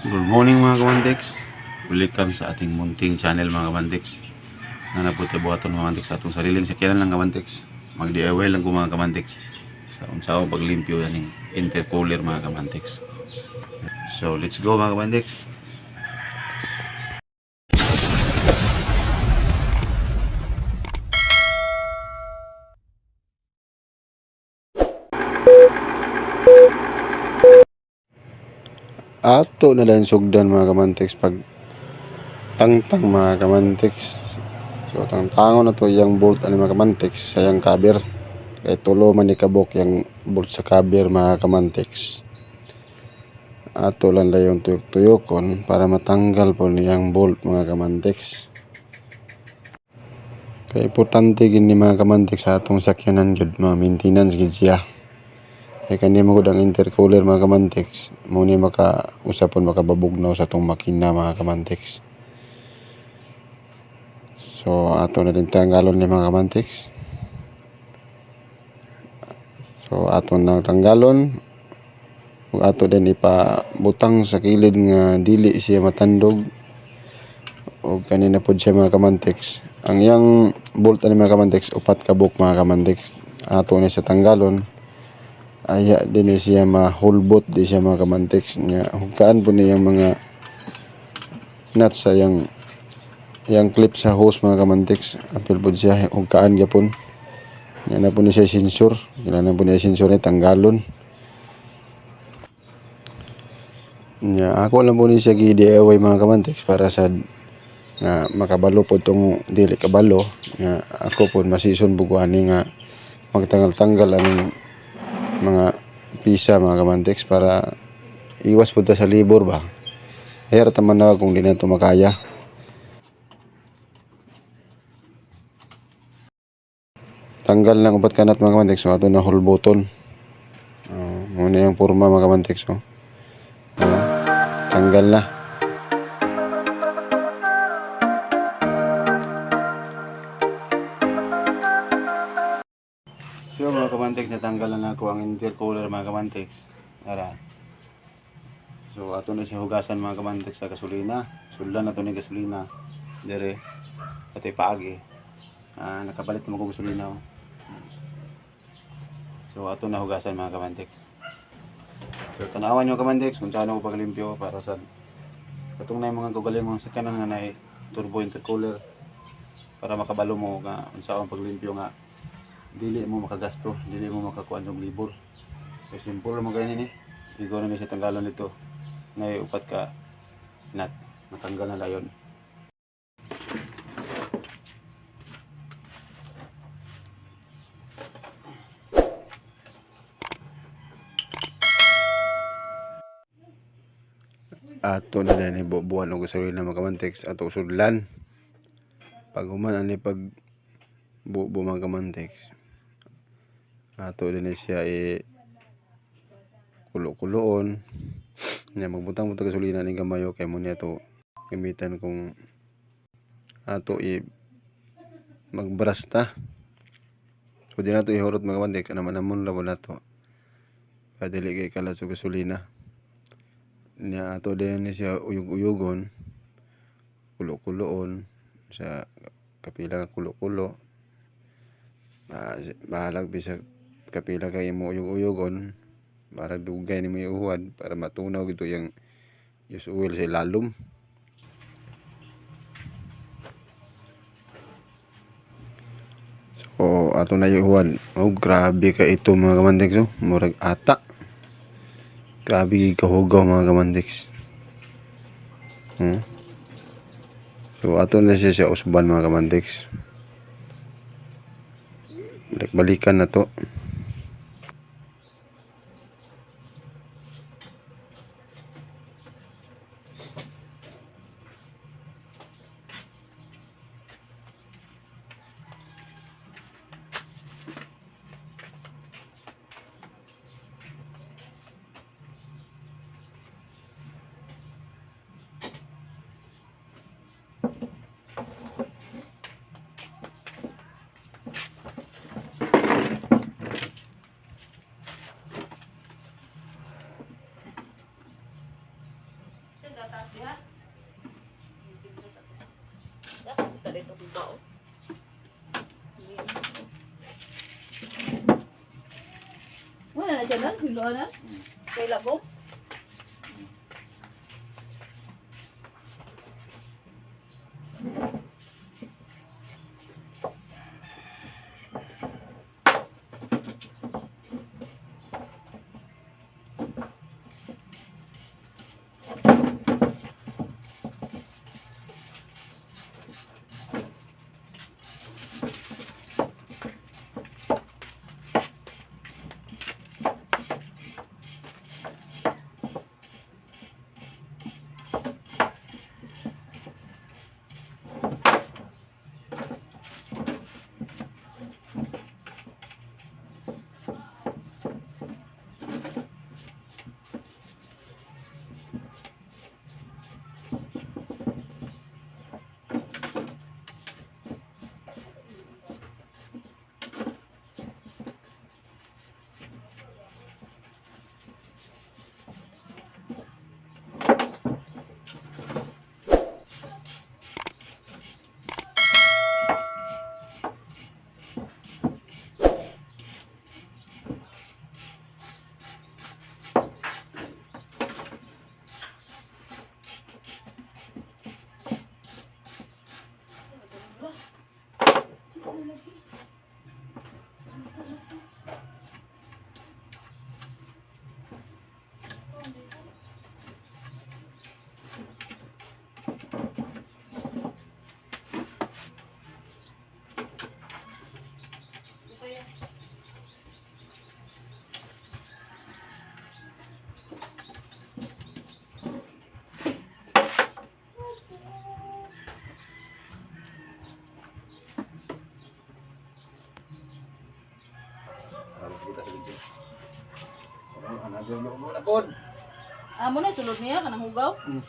Good morning mga kamantex. Welcome sa ating munting channel mga kamantex. Na naputi buhaton mga kamantex sa atong sariling sakyanan lang kamantex. Mag-DIY lang ko mga kamantex. Sa unsaon paglimpyo yan yung intercooler mga kamantex. So let's go mga kamantex. Ato na lang sugdan mga kamantex pag tangtang mga kamantex. So tangtangon na to yung bolt ani mga kamantex sa yang cover. Kay tulo man ni kabok yung bolt sa cover mga kamantex. Ato lang yung tuyok-tuyokon para matanggal po niyang bolt mga kamantex. Kaya importante gini mga kamantex sa atong sakyanan jud mga maintenance gid siya. Kaya kani mo ang intercooler mga kamantex. Mo ni maka usapon makababugnaw sa atong makina mga kamantex. So ato na din tanggalon ni mga kamantex. So ato na tanggalon. Ug ato din ipabutang sa kilid nga dili siya matandog. O kanina pod siya mga kamantex. Ang yang bolt ani mga kamantex upat ka buok mga kamantex. Ato na siya tanggalon aya din ni siya mahulbot di siya mga kamantex niya hugkaan po niya mga nuts sa yang yang clip sa hose mga kamantex apil po siya hugkaan gyapon niya na po ni siya sensor. Kailangan po niya sensor ni tanggalon. Niya ako lang po ni siya DIY mga kamantex para sa nga makabalo po tong dili kabalo. Nga ako po masison buguani nga magtanggal-tanggal ang mga pisa mga kamantex para iwas punta sa libor ba? Hayar taman na kung di na ito makaya. Tanggal lang upat kanat mga kamantex so ato na whole button. Uh, muna yung forma mga kamantex so. Uh, tanggal na kamantex, natanggalan na ako ang intercooler mga kamantex. Ara. So ato na siya hugasan mga kamantex sa gasolina. Sulan na to ni gasolina. Dire. Ato paagi. Ah, nakapalit mo ko oh. So ato na hugasan mga kamantex. So tanawan nyo kamantex kung saan ako paglimpyo para sa katong na yung mga gugaling mga sakanan nga na turbo intercooler para makabalo mo nga unsa ang paglimpyo nga dili mo makagasto, dili mo makakuan ng libor. Kaya simple mo ganyan eh. Siguro na siya tanggalan nito. Ngay upat ka nut. Natanggal na layon. Ato na din ibubuan og gasolina na makamantex ato sudlan. Pag human ani pag bubo mga kamantex ato din na siya i kulo-kuloon. Na magbutang butang gasolina ni gamayo kay mo niya gamitan kung ato i magbrasta. So di na to ihurot mga kamantex naman namon labo na to. Padili kay kalat gasolina. Niya ato din siya uyog-uyogon kulo-kuloon. Sa kapila nga kulo-kulo. Ah, bahalag bisa kapila kay mo uyog-uyogon para dugay ni mo iuhad para matunaw gito yung use oil sa ilalom. So ato na iuhad oh grabe ka ito mga kamandex oh. Murag ata. Grabe kahugaw mga kamandex. Hmm? so ato na siya sa usban mga kamandex. Balik-balikan na to Wala na siya lang, hiluan na. Kay labong. Para kita sa video. Oh, another loob mo na pod. Amo na sulod niya kanang hugaw. Mm.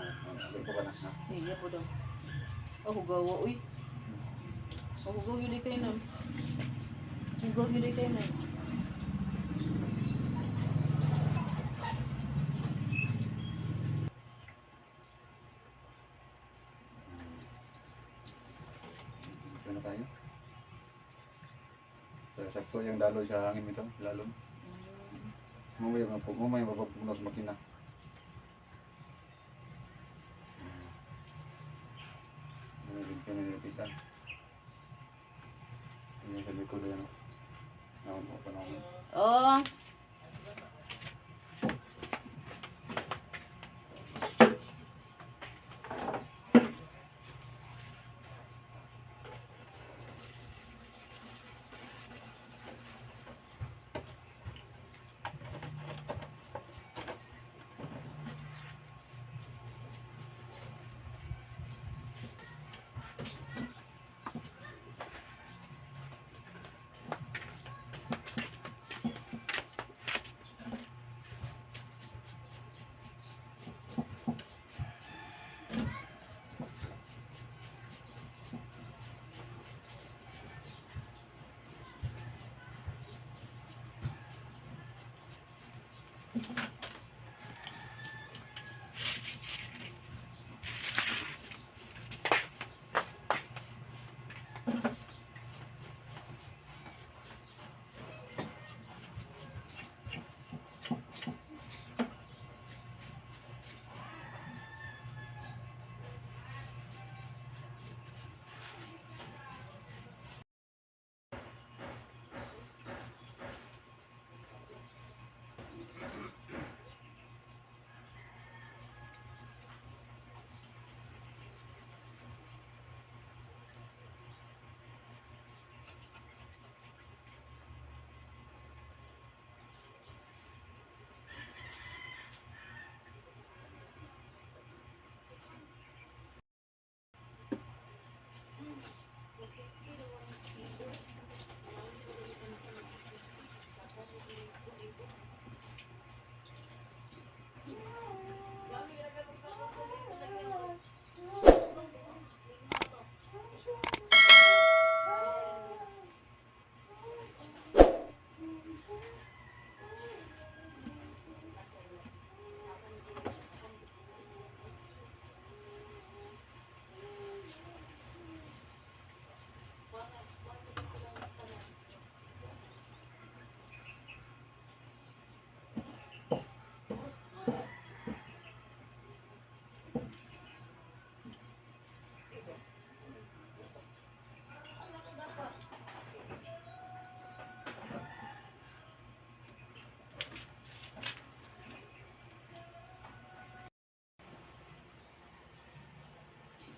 Ano na? Iya po daw. Oh, hugaw wa, uy. Oh, hugaw yun kayo nun. Hugaw yun kayo nun. Ito na tayo. So, sakto yung daloy sa hangin ito, lalong. Mamaya nga po, mamaya mapapugnos sa makina. Ano din ko nilipitan. Ano yung sabi ko doon. Nakon naman. Oh.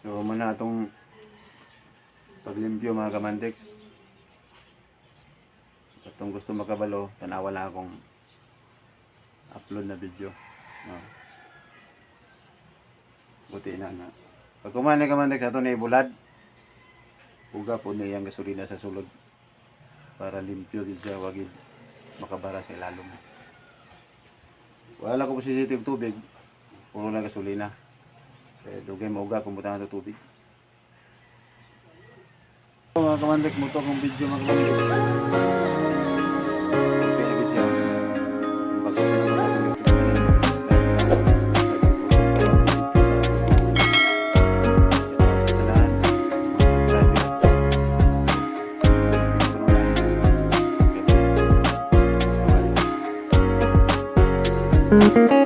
So muna atong paglimpyo mga kamantex. Katong gusto makabalo, tanawa lang akong upload na video. No. Buti na na. Pag kumain na kamantex, ato na ibulad. Uga po na iyang gasolina sa sulod. Para limpyo din siya, wagid makabara sa ilalom. Wala ko po sensitive tubig. Puro na gasolina. Eh, dugay mauga kung butang sa tubig. So, mga kamandex, mo to akong video mga kamandex. Okay, lagi